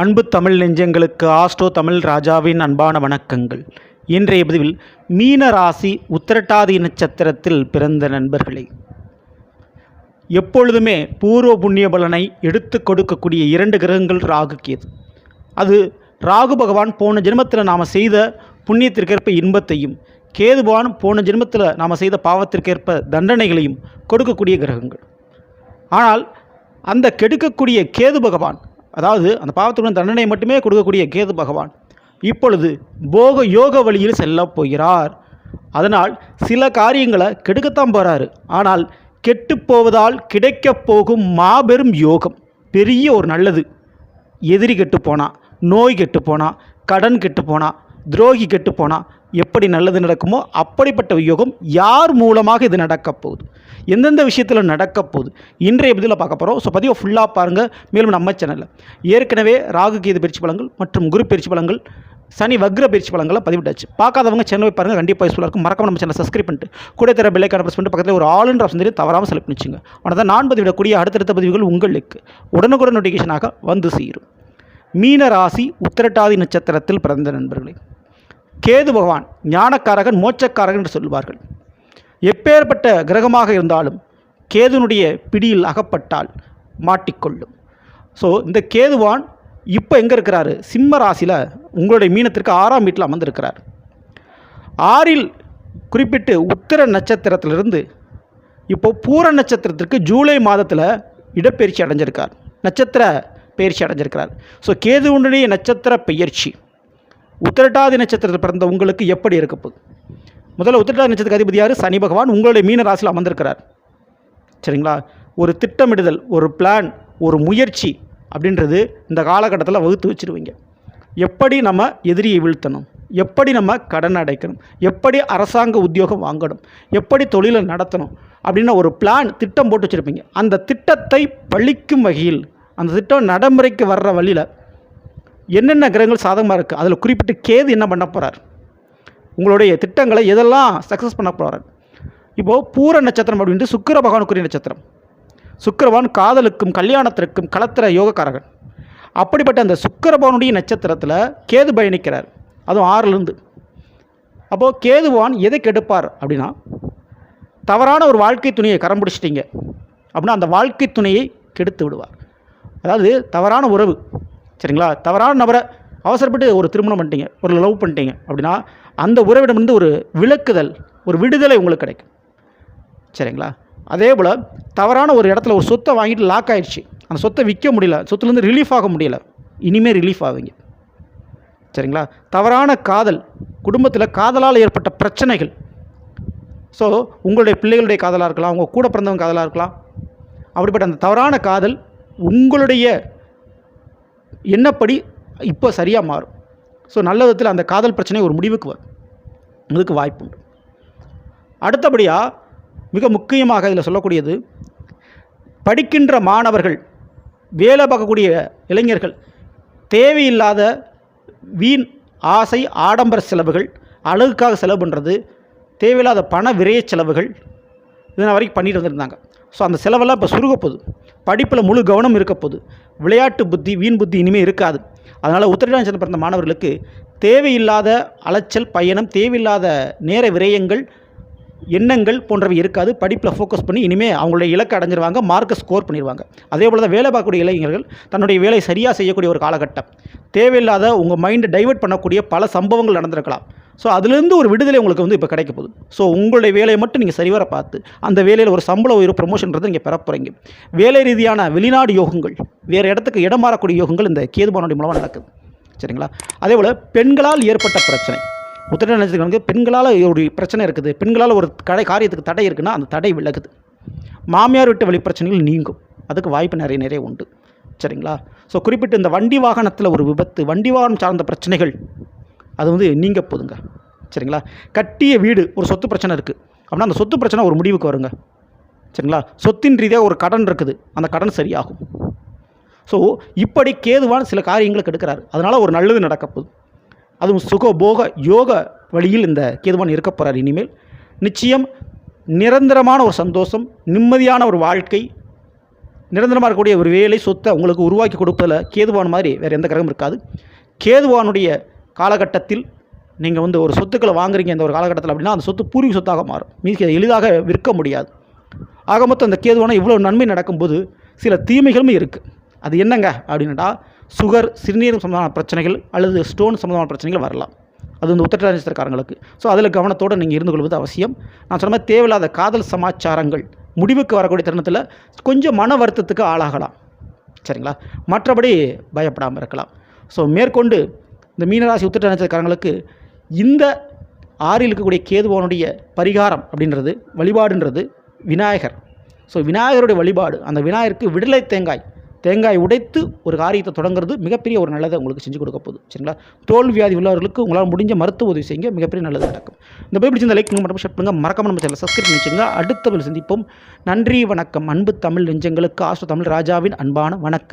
அன்பு தமிழ் நெஞ்சங்களுக்கு ஆஸ்ட்ரோ தமிழ் ராஜாவின் அன்பான வணக்கங்கள். இன்றைய பதிவில் மீன ராசி உத்திரட்டாதி நட்சத்திரத்தில் பிறந்த நண்பர்களே. எப்பொழுதுமே பூர்வ புண்ணிய பலனை எடுத்து கொடுக்கக்கூடிய இரண்டு கிரகங்கள் ராகு கேது அது ராகு பகவான் போன ஜென்மத்தில் நாம் செய்த புண்ணியத்திற்கேற்ப இன்பத்தையும் கேது பகவான் போன ஜென்மத்தில் நாம் செய்த பாவத்திற்கேற்ப தண்டனைகளையும் கொடுக்கக்கூடிய கிரகங்கள். ஆனால் அந்த கெடுக்கக்கூடிய கேது பகவான் அதாவது அந்த பாவத்துடன் தண்டனை மட்டுமே கொடுக்கக்கூடிய கேது பகவான். இப்பொழுது போக யோக வழியில் செல்லப் போகிறார். அதனால் சில காரியங்களை கெடுக்கத்தான் போகிறாரு ஆனால் கெட்டு போவதால் கிடைக்கப் போகும் மாபெரும் யோகம். பெரிய ஒரு நல்லது. எதிரி கெட்டு போனா நோய் கெட்டு போனா கடன் கெட்டு போனா துரோகி கெட்டு போனா எப்படி நல்லது நடக்குமோ அப்படிப்பட்ட யோகம் யார் மூலமாக இது நடக்கப் போகுது? எந்தெந்த விஷயத்தில் நடக்கப் போகுது? இன்றைய பதிலில் பார்க்க போகிறோம் ஸோ பதிவை ஃபுல்லாக பாருங்கள் மேலும் நம்ம சேனலில் ஏற்கனவே ராகு கேது பயிற்சி பலங்கள் மற்றும் குரு பயிற்சி பலங்கள் சனி வக்ர பயிற்சி பலங்களை பதிவிட்டாச்சு. பார்க்காதவங்க சேனல் பாருங்கள் கண்டிப்பாக யூஸ்ஃபுல்லாக இருக்கும். மறக்காம நம்ம சேனல் சப்ஸ்கிரைப் பண்ணிட்டு கூட தர பெல்லைக்கான ப்ரெஸ் பண்ணிட்டு பக்கத்தில் ஒரு ஆல் என்ற ஆப்ஷன் தெரியும். தவறாமல் செலக்ட் பண்ணிச்சுங்க. ஆனால் தான் நான் பதிவிடக்கூடிய அடுத்தடுத்த பதிவுகள் உங்களுக்கு உடனுக்குடன் நோட்டிஃபிகேஷனாக வந்து சேரும். மீன ராசி உத்திரட்டாதி நட்சத்திரத்தில் பிறந்த நண்பர்களே. கேது பகவான் ஞானக்காரகன் மோட்சக்காரகன் என்று சொல்வார்கள் எப்பேற்பட்ட கிரகமாக இருந்தாலும் கேதுனுடைய பிடியில் அகப்பட்டால் மாட்டிக்கொள்ளும். ஸோ இந்த கேதுவான் இப்போ எங்கே இருக்கிறாரு? சிம்ம ராசியில் உங்களுடைய மீனத்திற்கு ஆறாம் வீட்டில் அமர்ந்திருக்கிறார். ஆறில் குறிப்பிட்டு உத்திர நட்சத்திரத்திலிருந்து இப்போ பூர நட்சத்திரத்திற்கு ஜூலை மாதத்தில் இடப்பெயர்ச்சி அடைஞ்சிருக்கார். நட்சத்திர பயிற்சி அடைஞ்சிருக்கிறார். ஸோ கேதுவனுடைய நட்சத்திர பெயர்ச்சி. உத்திரட்டாதி நட்சத்திரத்தில் பிறந்த உங்களுக்கு எப்படி இருக்க போகுது? முதல்ல உத்திரட்டாதி நட்சத்திர அதிபதி யார்? சனி பகவான். உங்களுடைய மீன ராசியில் அமர்ந்திருக்கிறார். சரிங்களா? ஒரு திட்டமிடுதல் ஒரு பிளான் ஒரு முயற்சி அப்படின்றது இந்த காலகட்டத்தில் வகுத்து வச்சுருவீங்க. எப்படி நம்ம எதிரியை வீழ்த்தணும்? எப்படி நம்ம கடன் அடைக்கணும்? எப்படி அரசாங்க உத்தியோகம் வாங்கணும்? எப்படி தொழிலை நடத்தணும்? அப்படின்னு ஒரு பிளான் திட்டம் போட்டு வச்சுருப்பீங்க. அந்த திட்டத்தை பழிக்கும் வகையில் அந்த திட்டம் நடைமுறைக்கு வர்ற வழியில் என்னென்ன கிரகங்கள் சாதகமாக இருக்குது அதில் குறிப்பிட்டு கேது என்ன பண்ண போகிறார் உங்களுடைய திட்டங்களை எதெல்லாம் சக்ஸஸ் பண்ண போகிறார் இப்போது பூர நட்சத்திரம் அப்படின்ட்டு சுக்கர பகவானுக்குரிய நட்சத்திரம். சுக்கிரவான் காதலுக்கும் கல்யாணத்திற்கும் கலத்திர யோகக்காரகன். அப்படிப்பட்ட அந்த சுக்கிரபவனுடைய நட்சத்திரத்தில் கேது பயணிக்கிறார். அதுவும் ஆறுலேருந்து அப்போது கேதுவான் எதை கெடுப்பார் அப்படின்னா தவறான ஒரு வாழ்க்கை துணையை கரம் பிடிச்சிட்டிங்க. அப்படின்னா அந்த வாழ்க்கை துணையை கெடுத்து விடுவார். அதாவது தவறான உறவு சரிங்களா? தவறான நபரை அவசரப்பட்டு ஒரு திருமணம் பண்ணிட்டீங்க ஒரு லவ் பண்ணிட்டீங்க அப்படின்னா அந்த உறவிடமிருந்து ஒரு விளக்குதல் ஒரு விடுதலை உங்களுக்கு கிடைக்கும். சரிங்களா? அதே போல் தவறான ஒரு இடத்துல ஒரு சொத்தை வாங்கிட்டு லாக் ஆகிடுச்சு அந்த சொத்தை விற்க முடியல. சொத்துலேருந்து ரிலீஃப் ஆக முடியல. இனிமேல் ரிலீஃப் ஆவீங்க. சரிங்களா? தவறான காதல் குடும்பத்தில் காதலால் ஏற்பட்ட பிரச்சனைகள். ஸோ உங்களுடைய பிள்ளைகளுடைய காதலாக இருக்கலாம் உங்கள் கூட பிறந்தவங்க காதலாக இருக்கலாம். அப்படிப்பட்ட அந்த தவறான காதல் உங்களுடைய என்னப்படி இப்போ சரியாக மாறும்? ஸோ நல்ல விதத்தில் அந்த காதல் பிரச்சனை ஒரு முடிவுக்கு வரும். அதுக்கு வாய்ப்பு உண்டு. அடுத்தபடியாக மிக முக்கியமாக இதில் சொல்லக்கூடியது படிக்கின்ற மாணவர்கள் வேலை பார்க்கக்கூடிய இளைஞர்கள் தேவையில்லாத வீண் ஆசை ஆடம்பர செலவுகள் அழகுக்காக செலவு பண்ணுறது தேவையில்லாத பண விரைய செலவுகள் இதனால் வரைக்கும் பண்ணிட்டு வந்திருந்தாங்க. ஸோ அந்த செலவெல்லாம் இப்போ சுருக போகுது. படிப்பில் முழு கவனம் இருக்க போகுது. விளையாட்டு புத்தி வீண் புத்தி இனிமேல் இருக்காது. அதனால் உத்திரடாஞ்சல் பிறந்த மாணவர்களுக்கு தேவையில்லாத அலைச்சல் பயணம் தேவையில்லாத நேர விரயங்கள் எண்ணங்கள் போன்றவை இருக்காது. படிப்பில் ஃபோக்கஸ் பண்ணி இனிமேல் அவங்களுடைய இலக்கை அடைஞ்சிருவாங்க மார்க்கை ஸ்கோர் பண்ணிடுவாங்க அதே போல் தான் வேலை பார்க்கக்கூடிய இளைஞர்கள் தன்னுடைய வேலை சரியாக செய்யக்கூடிய ஒரு காலகட்டம். தேவையில்லாத உங்கள் மைண்டை டைவர்ட் பண்ணக்கூடிய பல சம்பவங்கள் நடந்திருக்கலாம். ஸோ அதுலேருந்து ஒரு விடுதலை உங்களுக்கு வந்து இப்போ கிடைக்க போகுது. ஸோ உங்களுடைய வேலையை மட்டும் நீங்கள் சரிவர பார்த்து அந்த வேலையில் ஒரு சம்பள உயர்வு ப்ரொமோஷன்றது நீங்கள் பெற போகிறீங்க வேலை ரீதியான வெளிநாடு யோகங்கள் வேறு இடத்துக்கு இடம் மாறக்கூடிய யோகங்கள் இந்த கேதுபானுடைய மூலமாக நடக்குது. சரிங்களா? அதே போல் பெண்களால் ஏற்பட்ட பிரச்சனை. உத்திர நட்சத்திரங்களுக்கு பெண்களால் ஒரு பிரச்சனை இருக்குது. பெண்களால் ஒரு கடை காரியத்துக்கு தடை இருக்குன்னா அந்த தடை விலகுது. மாமியார் விட்டு வழி பிரச்சனைகள் நீங்கும். அதுக்கு வாய்ப்பு நிறைய நிறைய உண்டு. சரிங்களா? ஸோ குறிப்பிட்டு இந்த வண்டி வாகனத்தில் ஒரு விபத்து வண்டி வாகனம் சார்ந்த பிரச்சனைகள் அது வந்து நீங்க போதுங்க. சரிங்களா? கட்டிய வீடு ஒரு சொத்து பிரச்சனை இருக்குது அப்படின்னா அந்த சொத்து பிரச்சனை ஒரு முடிவுக்கு வருங்க. சரிங்களா? சொத்தின் ரீதியாக ஒரு கடன் இருக்குது. அந்த கடன் சரியாகும். ஸோ இப்படி கேதுவான் சில காரியங்களை கெடுக்கிறாரு. அதனால் ஒரு நல்லது நடக்கப்போகுது அதுவும் சுக போக யோக வழியில் இந்த கேதுவான் இருக்க போகிறார் இனிமேல் நிச்சயம் நிரந்தரமான ஒரு சந்தோஷம் நிம்மதியான ஒரு வாழ்க்கை நிரந்தரமாக இருக்கக்கூடிய ஒரு வேலை சொத்தை உங்களுக்கு உருவாக்கி கொடுப்பதில் கேதுவான் மாதிரி வேறு எந்த கிரகம் இருக்காது. கேதுவானுடைய காலகட்டத்தில் நீங்கள் வந்து ஒரு சொத்துக்களை வாங்குறீங்க இந்த ஒரு காலகட்டத்தில் அப்படின்னா அந்த சொத்து பூர்வீக சொத்தாக மாறும். மீதி எளிதாக விற்க முடியாது. ஆக மொத்தம் அந்த கேதுவான இவ்வளோ நன்மை நடக்கும்போது சில தீமைகளும் இருக்குது அது என்னங்க அப்படின்னுட்டா சுகர் சிறுநீரகம் சம்பந்தமான பிரச்சனைகள் அல்லது ஸ்டோன் சம்மந்தமான பிரச்சனைகள் வரலாம். அது வந்து உத்தரநட்சத்திரக்காரங்களுக்கு ஸோ அதில் கவனத்தோடு நீங்கள் இருந்து கொள்வது அவசியம். நான் சொன்ன மாதிரி தேவையில்லாத காதல் சமாச்சாரங்கள் முடிவுக்கு வரக்கூடிய தருணத்தில் கொஞ்சம் மன வருத்தத்துக்கு ஆளாகலாம். சரிங்களா? மற்றபடி பயப்படாமல் இருக்கலாம். ஸோ மேற்கொண்டு இந்த மீனராசி உத்திர நட்சத்திரக்காரங்களுக்கு இந்த ஆறில் இருக்கக்கூடிய கேதுவனுடைய பரிகாரம் அப்படின்றது வழிபாடுன்றது விநாயகர். ஸோ விநாயகருடைய வழிபாடு அந்த விநாயகருக்கு விடுதலை தேங்காய் தேங்காய் உடைத்து ஒரு காரியத்தை தொடங்குறது மிகப்பெரிய ஒரு நல்லதை உங்களுக்கு செஞ்சு கொடுக்க போகுது. சரிங்களா? தோல் வியாதி உள்ளவர்களுக்கு உங்களால் முடிஞ்ச மருத்துவ உதவி செய்யுங்க. மிகப்பெரிய நல்லது நடக்கும். இந்த பைபிள் பிடிச்சிருந்த லைக் மட்டும் ஷேர் பண்ணுங்கள் மறக்காம நம்ம சேனல் சப்ஸ்கிரைப் பண்ணிச்சுங்க அடுத்த சந்திப்போம். நன்றி வணக்கம். அன்பு தமிழ் நெஞ்சங்களுக்கு ஆசு தமிழ் ராஜாவின் அன்பான வணக்கம்.